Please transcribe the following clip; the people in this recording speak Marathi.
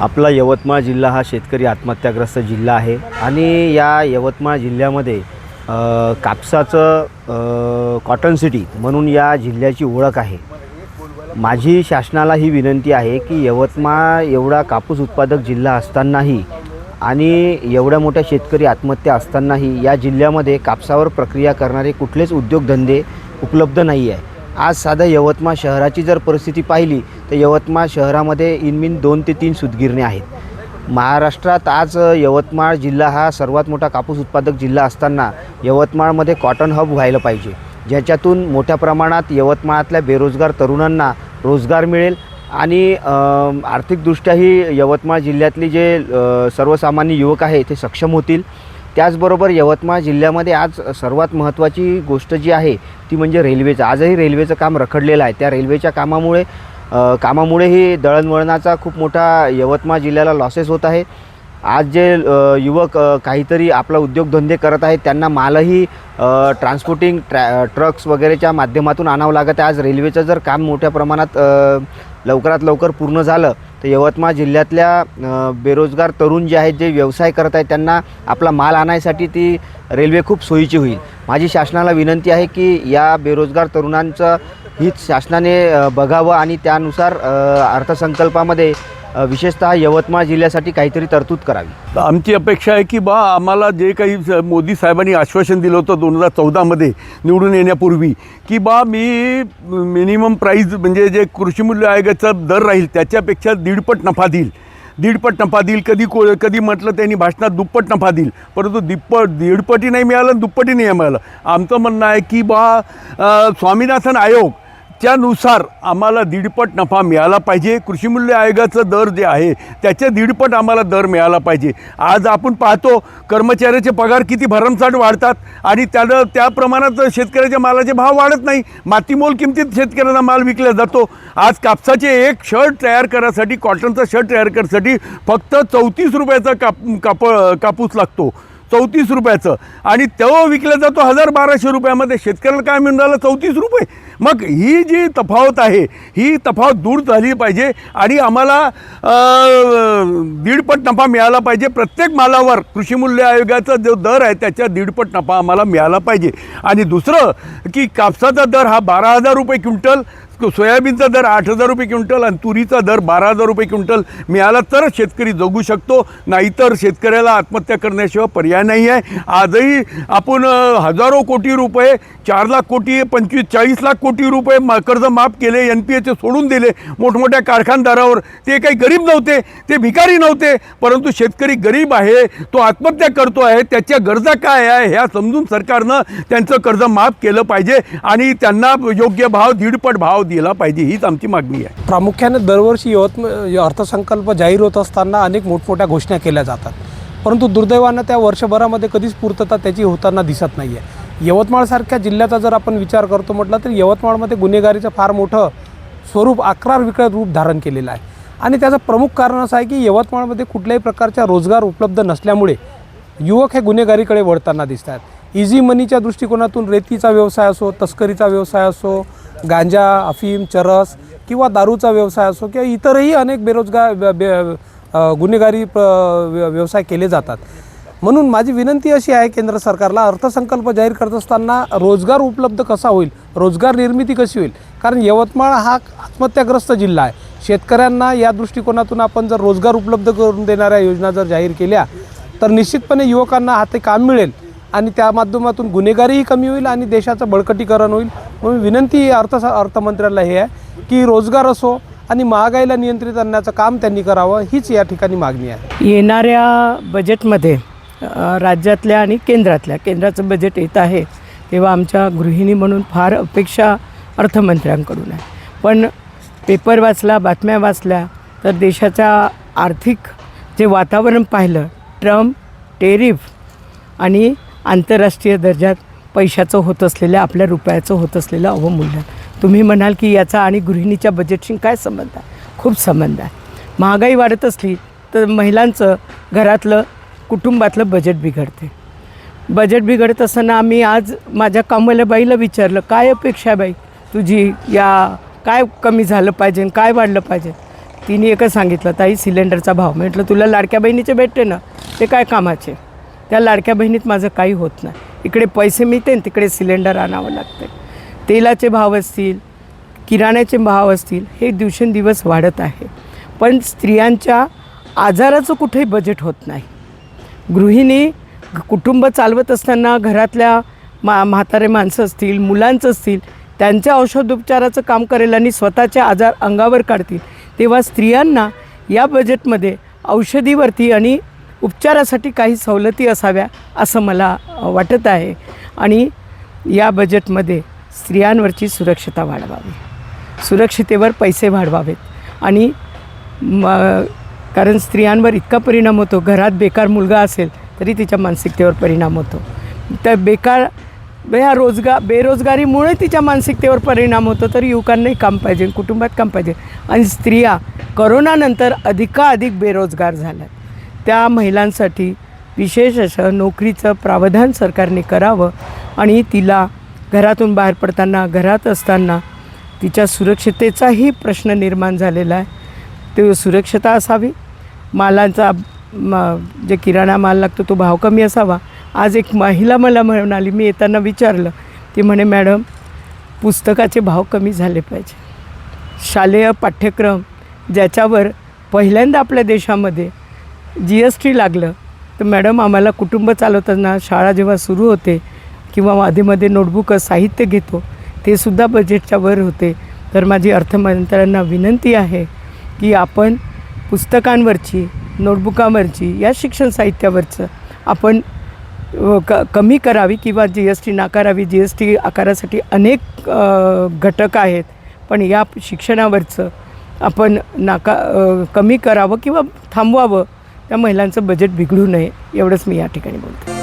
आपला यवतमाळ जिल्हा हा शेतकरी आत्महत्याग्रस्त जिल्हा आहे. आणि या यवतमाळ जिल्ह्यामध्ये कापसाचं कॉटन सिटी म्हणून या जिल्ह्याची ओळख आहे. माझी शासनाला ही विनंती आहे की यवतमाळ एवढा कापूस उत्पादक जिल्हा असतानाही आणि एवढ्या मोठ्या शेतकरी आत्महत्या असतानाही या जिल्ह्यामध्ये कापसावर प्रक्रिया करणारे कुठलेच उद्योगधंदे उपलब्ध नाही आहे आज साधं यवतमाळ शहराची जर परिस्थिती पाहिली तर यवतमाळ शहरामध्ये इनमिन दोन ते तीन सुतगिरण्या आहेत. महाराष्ट्रात आज यवतमाळ जिल्हा हा सर्वात मोठा कापूस उत्पादक जिल्हा असताना यवतमाळमध्ये कॉटन हब व्हायला पाहिजे. ज्याच्यातून मोठ्या प्रमाणात यवतमाळातल्या बेरोजगार तरुणांना रोजगार मिळेल आणि आर्थिकदृष्ट्याही यवतमाळ जिल्ह्यातले जे सर्वसामान्य युवक आहे ते सक्षम होतील. त्याचबरोबर यवतमाळ जिल्ह्यामध्ये आज सर्वात महत्त्वाची गोष्ट जी आहे ती म्हणजे रेल्वेचं. आजही रेल्वेचं काम रखडलेलं आहे. त्या रेल्वेच्या कामामुळे कामामुळेही दळणवळणाचा खूप मोठा यवतमाळ जिल्ह्याला लॉसेस होत आहे. आज जे युवक काहीतरी आपला उद्योगधंदे करत आहेत त्यांना मालही ट्रान्सपोर्टिंग ट्रॅ ट्रक्स वगैरेच्या माध्यमातून आणावं लागत आहे. आज रेल्वेचं जर काम मोठ्या प्रमाणात लवकरात लवकर पूर्ण झालं तर यवतमाळ जिल्ह्यातल्या बेरोजगार तरुण जे आहेत जे व्यवसाय करत आहेत त्यांना आपला माल आणायसाठी ती रेल्वे खूप सोयीची होईल. माझी शासनाला विनंती आहे की या बेरोजगार तरुणांचं हीच शासनाने बघावं आणि त्यानुसार अर्थसंकल्पामध्ये विशेषतः यवतमाळ जिल्ह्यासाठी काहीतरी तरतूद करावी. तर आमची अपेक्षा आहे की बा आम्हाला जे काही स- मोदी साहेबांनी आश्वासन दिलं होतं दोन हजार चौदामध्ये निवडून येण्यापूर्वी की बा मी मिनिमम प्राईज म्हणजे जे कृषी मूल्य आयोगाचा दर राहील त्याच्यापेक्षा दीडपट नफा देईल. दीडपट नफा देईल कधी को कधी म्हटलं त्यांनी भाषणात दुप्पट नफा देईल परंतु दिप्पट दीडपटी नाही मिळालं दुप्पटी नाही मिळालं. आमचं म्हणणं आहे की बा स्वामीनाथन आयोग त्यानुसार आम्हाला दीडपट नफा मिळाला पाहिजे. कृषी मूल्य आयोगाचं दर जे आहे त्याच्या दीडपट आम्हाला दर मिळाला पाहिजे. आज आपण पाहतो कर्मचाऱ्याचे पगार किती भरमसाठ वाढतात आणि त्यानं त्या प्रमाणात शेतकऱ्याच्या मालाचे भाव वाढत नाही. मातीमोल किमतीत शेतकऱ्यांना माल विकला जातो. आज कापसाचे एक शर्ट तयार करायसाठी कॉटनचा शर्ट तयार करण्यासाठी फक्त चौतीस रुपयाचा काप काप कापूस लागतो. चौतीस रुपयाचं. आणि तेव्हा विकला जातो हजार बाराशे रुपयामध्ये. शेतकऱ्याला काय मिळून राहिलं? चौतीस रुपये. मग ही जी तफावत आहे ही तफावत दूर झाली पाहिजे आणि आम्हाला दीडपट नफा मिळाला पाहिजे. प्रत्येक मालावर कृषी मूल्य आयोगाचा जो दर आहे त्याच्या दीडपट नफा आम्हाला मिळाला पाहिजे. आणि दुसरं की कापसाचा दर हा बारा हजार रुपये क्विंटल सोयाबीनचा दर आठ हजार रुपये क्विंटल आणि तुरीचा दर बारा हजार रुपये क्विंटल. मिळाला तरच शेतकरी जगू शकतो. नाहीतर शेतकऱ्याला आत्महत्या करण्याशिवाय पर्याय नाही आहे. आजही आपण हजारो कोटी रुपये चार लाख कोटी पंचवीस चाळीस लाख कोटी रुपये मा कर्ज माफ केले एन पी एचे सोडून दिले मोठमोठ्या कारखानदारावर. ते काही गरीब नव्हते ते भिकारी नव्हते परंतु शेतकरी गरीब आहे तो आत्महत्या करतो आहे त्याच्या गरजा काय आहे ह्या समजून सरकारनं त्यांचं कर्ज माफ केलं पाहिजे आणि त्यांना योग्य भाव दीडपट भाव दिला पाहिजे हीच आमची मागणी आहे. प्रामुख्याने दरवर्षी यवतमाळ अर्थसंकल्प जाहीर होत असताना अनेक मोठमोठ्या घोषणा केल्या जातात. परंतु दुर्दैवानं त्या वर्षभरामध्ये कधीच पूर्तता त्याची होताना दिसत नाही आहे यवतमाळसारख्या जिल्ह्याचा जर आपण विचार करतो म्हटलं तर यवतमाळमध्ये गुन्हेगारीचं फार मोठं स्वरूप अकरार विकळ रूप धारण केलेलं आहे. आणि त्याचं प्रमुख कारण असं आहे की यवतमाळमध्ये कुठल्याही प्रकारच्या रोजगार उपलब्ध नसल्यामुळे युवक हे गुन्हेगारीकडे वळताना दिसत आहेत इझी मनीच्या दृष्टिकोनातून रेतीचा व्यवसाय असो तस्करीचा व्यवसाय असो गांजा अफीम चरस किंवा दारूचा व्यवसाय असो किंवा इतरही अनेक बेरोजगार बे- बे- गुन्हेगारी प- व्य- व्यवसाय केले जातात. म्हणून माझी विनंती अशी आहे केंद्र सरकारला अर्थसंकल्प जाहीर करत असताना रोजगार उपलब्ध कसा होईल? रोजगार निर्मिती कशी होईल? कारण यवतमाळ हा आत्महत्याग्रस्त जिल्हा आहे. शेतकऱ्यांना या दृष्टिकोनातून आपण जर रोजगार उपलब्ध करून देणाऱ्या योजना जर जाहीर केल्या तर निश्चितपणे युवकांना हाते काम मिळेल आणि त्या माध्यमातून गुन्हेगारीही कमी होईल आणि देशाचं बळकटीकरण होईल. म्हणून विनंती अर्थ अर्थमंत्र्याला हे आहे की रोजगार असो आणि महागाईला नियंत्रित आणण्याचं काम त्यांनी करावं हीच या ठिकाणी मागणी आहे. येणाऱ्या बजेटमध्ये राज्यातल्या आणि केंद्रातल्या केंद्राचं बजेट येत आहे तेव्हा आमच्या गृहिणी म्हणून फार अपेक्षा अर्थमंत्र्यांकडून आहे. पण पेपर वाचला बातम्या वाचल्या तर देशाच्या आर्थिक जे वातावरण पाहिलं ट्रम्प टेरिफ आणि आंतरराष्ट्रीय दर्जात पैशाचं होत असलेल्या आपल्या रुपयाचं होत असलेलं अवमूल्यन. तुम्ही म्हणाल की याचा आणि गृहिणीच्या बजेटशी काय संबंध आहे? खूप संबंध आहे. महागाई वाढत असली तर महिलांचं घरातलं कुटुंबातलं बजेट बिघडते. बजेट बिघडत असताना आम्ही आज माझ्या कामाला बाईला विचारलं काय अपेक्षा आहे बाई? तुझी या काय कमी झालं पाहिजे आणि काय वाढलं पाहिजे? तिने एकच सांगितलं ताई सिलेंडरचा भाव. म्हटलं तुला लाडक्या बहिणीचे भेटते ना ते काय कामाचे? त्या लाडक्या बहिणीत माझं काही होत नाही. इकडे पैसे मिळते आणि तिकडे सिलेंडर आणावं लागते तेलाचे भाव असतील किराण्याचे भाव असतील हे दिवसेंदिवस वाढत आहे. पण स्त्रियांच्या आजाराचं कुठेही बजेट होत नाही. गृहिणी कुटुंब चालवत असताना घरातल्या मा म्हातारे माणसं असतील मुलांचं असतील त्यांच्या औषधोपचाराचं काम करेल आणि स्वतःचे आजार अंगावर काढतील तेव्हा स्त्रियांना या बजेटमध्ये औषधीवरती आणि उपचारासाठी काही सवलती असाव्या असं मला वाटत आहे. आणि या बजेटमध्ये स्त्रियांवरची सुरक्षता वाढवावी. सुरक्षितेवर पैसे वाढवावेत. आणि म कारण स्त्रियांवर इतका परिणाम होतो घरात बेकार मुलगा असेल तरी तिच्या मानसिकतेवर परिणाम होतो. तर बेकार ह्या रोजगार बेरोजगारीमुळे तिच्या मानसिकतेवर परिणाम होतो तर युवकांनाही काम पाहिजे कुटुंबात काम पाहिजे. आणि स्त्रिया करोनानंतर अधिकाधिक बेरोजगार झाल्या त्या महिलांसाठी विशेष असं नोकरीचं प्रावधान सरकारने करावं आणि तिला घरातून बाहेर पडताना घरात असताना तिच्या सुरक्षितेचाही प्रश्न निर्माण झालेला आहे. ते सुरक्षता असावी. मालांचा मा जे किराणा माल लागतो तो भाव कमी असावा. आज एक महिला मला म्हणाली मी येताना विचारलं. ती म्हणे मॅडम पुस्तकाचे भाव कमी झाले पाहिजे. शालेय पाठ्यक्रम ज्याच्यावर पहिल्यांदा आपल्या देशामध्ये जी एस टी लागलं तर मॅडम आम्हाला कुटुंब चालवताना शाळा जेव्हा सुरू होते किंवा आधीमध्ये नोटबुक साहित्य घेतो ते सुद्धा बजेटच्या वर होते. तर माझी अर्थमंत्र्यांना विनंती आहे की आपण पुस्तकांवरची नोटबुकांवरची या शिक्षण साहित्यावरचं आपण क कमी करावी किंवा जी एस टी नाकारावी. जी एस टी आकारासाठी अनेक घटक आहेत पण या शिक्षणावरचं आपण नाका कमी करावं किंवा थांबवावं त्या महिलांचं बजेट बिघडू नये एवढंच मी या ठिकाणी बोलते.